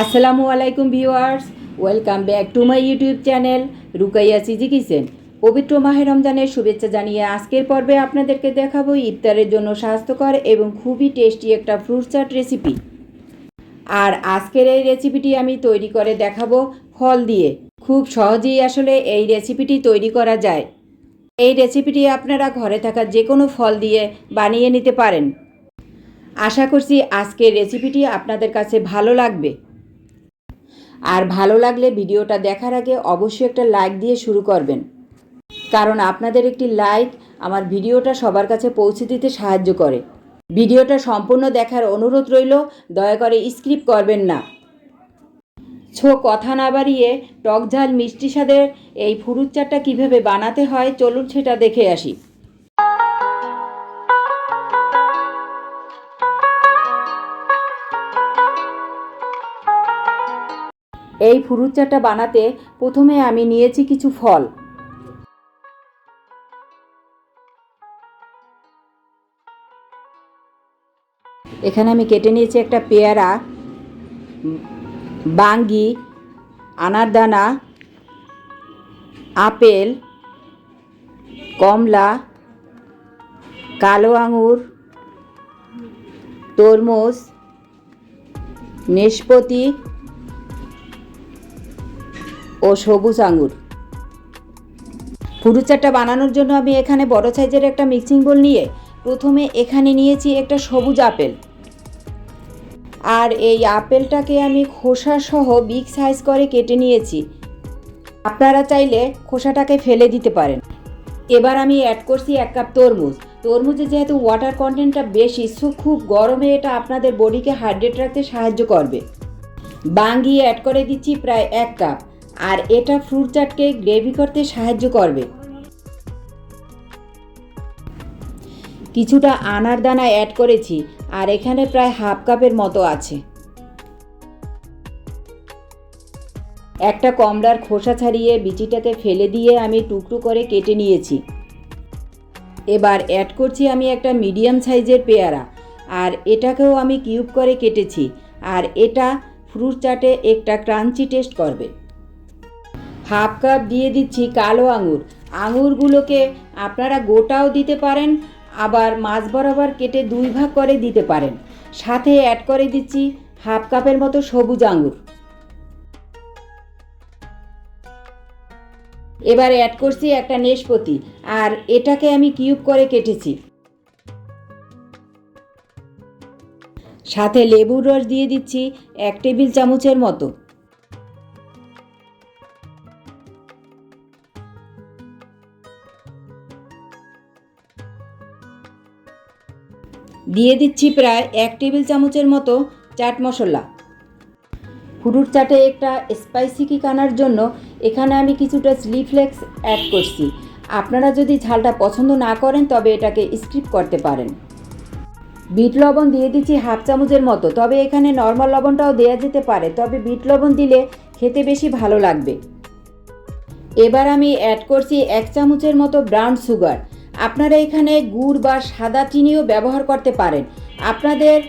আসসালামু আলাইকুম viewers, welcome back to my YouTube channel Rukaiya CG kitchen. পবিত্র মাহে রমজানের শুভেচ্ছা জানিয়ে আজকের পর্বে আপনাদেরকে দেখাবো ইফতারের জন্য স্বাস্থ্যকর এবং খুবই টেস্টি একটা ফ্রুট চাট রেসিপি। আর আজকের এই রেসিপিটি আমি তৈরি করে দেখাবো ফল দিয়ে। খুব সহজেই আসলে এই রেসিপিটি তৈরি করা যায়। এই রেসিপিটি আপনারা ঘরে থাকা যে কোনো ফল দিয়ে বানিয়ে নিতে পারেন। আশা করছি আজকের রেসিপিটি আপনাদের কাছে ভালো লাগবে। আর ভালো লাগলে ভিডিওটা দেখার আগে অবশ্যই একটা লাইক দিয়ে শুরু করবেন। কারণ আপনাদের একটি লাইক আমার ভিডিওটা সবার কাছে পৌঁছে দিতে সাহায্য করে। ভিডিওটা সম্পূর্ণ দেখার অনুরোধ রইল, দয়া করে স্ক্রিপ্ট করবেন না। ছো কথা না বাড়িয়ে টক ঝাল মিষ্টি স্বাদের এই ফুরুত চাটটা কীভাবে বানাতে হয়, চলুন সেটা দেখে আসি। এই ফুরুত চাটটা বানাতে প্রথমে আমি নিয়েছি কিছু ফল। এখানে আমি কেটে নিয়েছি একটা পেয়ারা। বাঙ্গি, আনারদানা, আপেল, কমলা, কালো আঙুর, তরমুজ নেশপতি ও সবুজ আঙুর। ফুরুত চাটটা বানানোর জন্য আমি এখানে বড় সাইজের একটা মিক্সিং বোল নিয়ে প্রথমে এখানে নিয়েছি একটা সবুজ আপেল। আর এই আপেলটাকে আমি খোসা সহ বিগ সাইজ করে কেটে নিয়েছি। আপনারা চাইলে খোসাটাকে ফেলে দিতে পারেন। এবার আমি অ্যাড করছি এক কাপ তরমুজ। তরমুজে যেহেতু ওয়াটার কন্টেন্টটা বেশি সো খুব গরমে এটা আপনাদের বডিকে হাইড্রেট রাখতে সাহায্য করবে। বাঙ্গি অ্যাড করে দিচ্ছি প্রায় এক কাপ আর এটা ফ্রুট চাটকে গ্রেভি করতে সাহায্য করবে। কিছুটা আনার দানা অ্যাড করেছি। আর এখানে প্রায় হাফ কাপের মতো আছে। একটা কমলার খোসা ছাড়িয়ে বিচিটাকে ফেলে দিয়ে আমি টুকরো করে কেটে নিয়েছি। এবার অ্যাড করছি আমি একটা মিডিয়াম সাইজের পেয়ারা, আর এটাকেও আমি কিউব করে কেটেছি, আর এটা ফ্রুট চাটে একটা ক্রাঞ্চি টেস্ট করবে। হাফ কাপ দিয়ে দিচ্ছি কালো আঙুর। আঙুরগুলোকে আপনারা গোটাও দিতে পারেন আবার মাছ বরাবর কেটে দুই ভাগ করে দিতে পারেন। সাথে অ্যাড করে দিচ্ছি হাফ কাপের মতো সবুজ আঙুর এবার অ্যাড করছি একটা নেশপতি আর এটাকে আমি কিউব করে কেটেছি। সাথে লেবুর রস দিয়ে দিচ্ছি এক টেবিল চামচের মতো। দিয়ে দিচ্ছি প্রায় এক টেবিল চামচের মতো চাট মশলা। ফুরুট চাটে একটা স্পাইসি কিক আনার জন্য এখানে আমি কিছুটা চিলি ফ্লেক্স অ্যাড করছি। আপনারা যদি ঝালটা পছন্দ না করেন, তবে এটাকে স্কিপ করতে পারেন। বিট লবণ দিয়ে দিচ্ছি হাফ চামচের মতো। তবে এখানে নর্মাল লবণটাও দেওয়া যেতে পারে, তবে বিট লবণ দিলে খেতে বেশি ভালো লাগবে। এবার আমি অ্যাড করছি এক চামচের মতো ব্রাউন সুগার আপনারা এখানে গুড় বা সাদা চিনিও ব্যবহার করতে পারেন। আপনাদের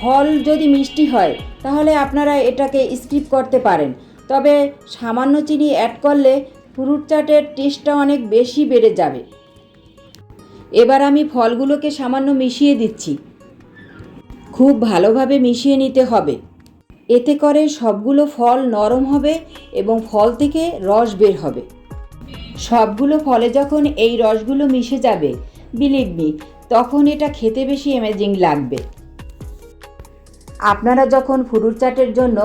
ফল যদি মিষ্টি হয়, তাহলে আপনারা এটাকে স্কিপ করতে পারেন। তবে সামান্য চিনি অ্যাড করলে ফ্রুট চাটের টেস্টটা অনেক বেশি বেড়ে যাবে। এবার আমি ফলগুলোকে সামান্য মিশিয়ে দিচ্ছি। খুব ভালোভাবে মিশিয়ে নিতে হবে। এতে করে সবগুলো ফল নরম হবে এবং ফল থেকে রস বের হবে। সবগুলো ফলে যখন এই রসগুলো মিশে যাবে বিলিভ মি তখন এটা খেতে বেশি অ্যামেজিং লাগবে। আপনারা যখন ফ্রুট চাটের জন্য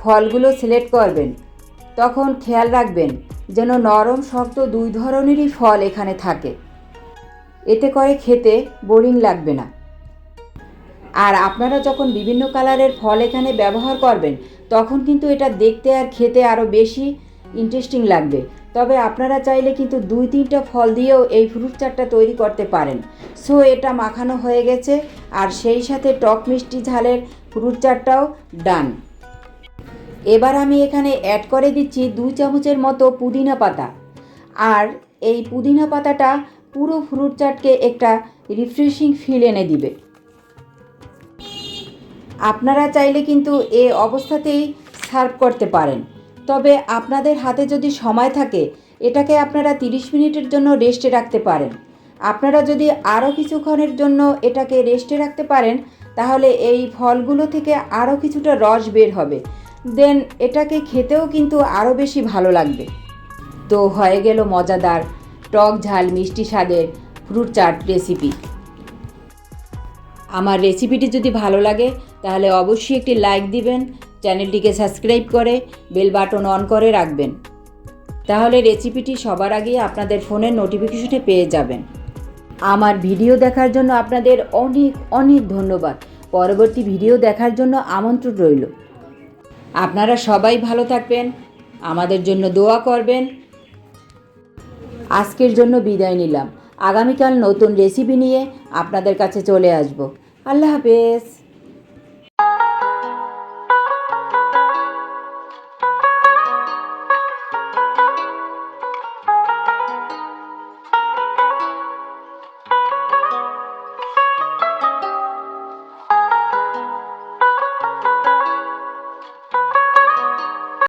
ফলগুলো সিলেক্ট করবেন, তখন খেয়াল রাখবেন যেন নরম, শক্ত দুই ধরনেরই ফল এখানে থাকে। এতে করে খেতে বোরিং লাগবে না। আর আপনারা যখন বিভিন্ন কালারের ফল এখানে ব্যবহার করবেন, তখন কিন্তু এটা দেখতে আর খেতে আরও বেশি ইন্টারেস্টিং লাগবে। তবে আপনারা চাইলে কিন্তু দুই তিনটা ফল দিয়েও এই ফ্রুট চাটটা তৈরি করতে পারেন। সো এটা মাখানো হয়ে গেছে আর সেই সাথে টক মিষ্টি ঝালের ফ্রুট চাটটাও ডান এবার আমি এখানে অ্যাড করে দিচ্ছি দুই চামচের মতো পুদিনা পাতা। আর এই পুদিনা পাতাটা পুরো ফ্রুট চাটকে একটা রিফ্রেশিং ফিল এনে দিবে। আপনারা চাইলে কিন্তু এ অবস্থাতেই সার্ভ করতে পারেন। তবে আপনাদের হাতে যদি সময় থাকে, এটাকে আপনারা 30 মিনিটের জন্য রেস্টে রাখতে পারেন। আপনারা যদি আরও কিছুক্ষণের জন্য এটাকে রেস্টে রাখতে পারেন, তাহলে এই ফলগুলো থেকে আরও কিছুটা রস বের হবে। দেন এটাকে খেতেও কিন্তু আরও বেশি ভালো লাগবে। তো হয়ে গেল মজাদার টক ঝাল মিষ্টি স্বাদের ফ্রুট চাট রেসিপি। আমার রেসিপিটি যদি ভালো লাগে, তাহলে অবশ্যই একটি লাইক দিবেন চ্যানেলটিকে সাবস্ক্রাইব করে বেল বাটন অন করে রাখবেন। তাহলে রেসিপিটি সবার আগে আপনাদের ফোনের নোটিফিকেশনে পেয়ে যাবেন। আমার ভিডিও দেখার জন্য আপনাদের অনেক অনেক ধন্যবাদ। পরবর্তী ভিডিও দেখার জন্য আমন্ত্রণ রইল। আপনারা সবাই ভালো থাকবেন, আমাদের জন্য দোয়া করবেন। আজকের জন্য বিদায় নিলাম। আগামীকাল নতুন রেসিপি নিয়ে আপনাদের কাছে চলে আসব। আল্লাহ হাফেজ।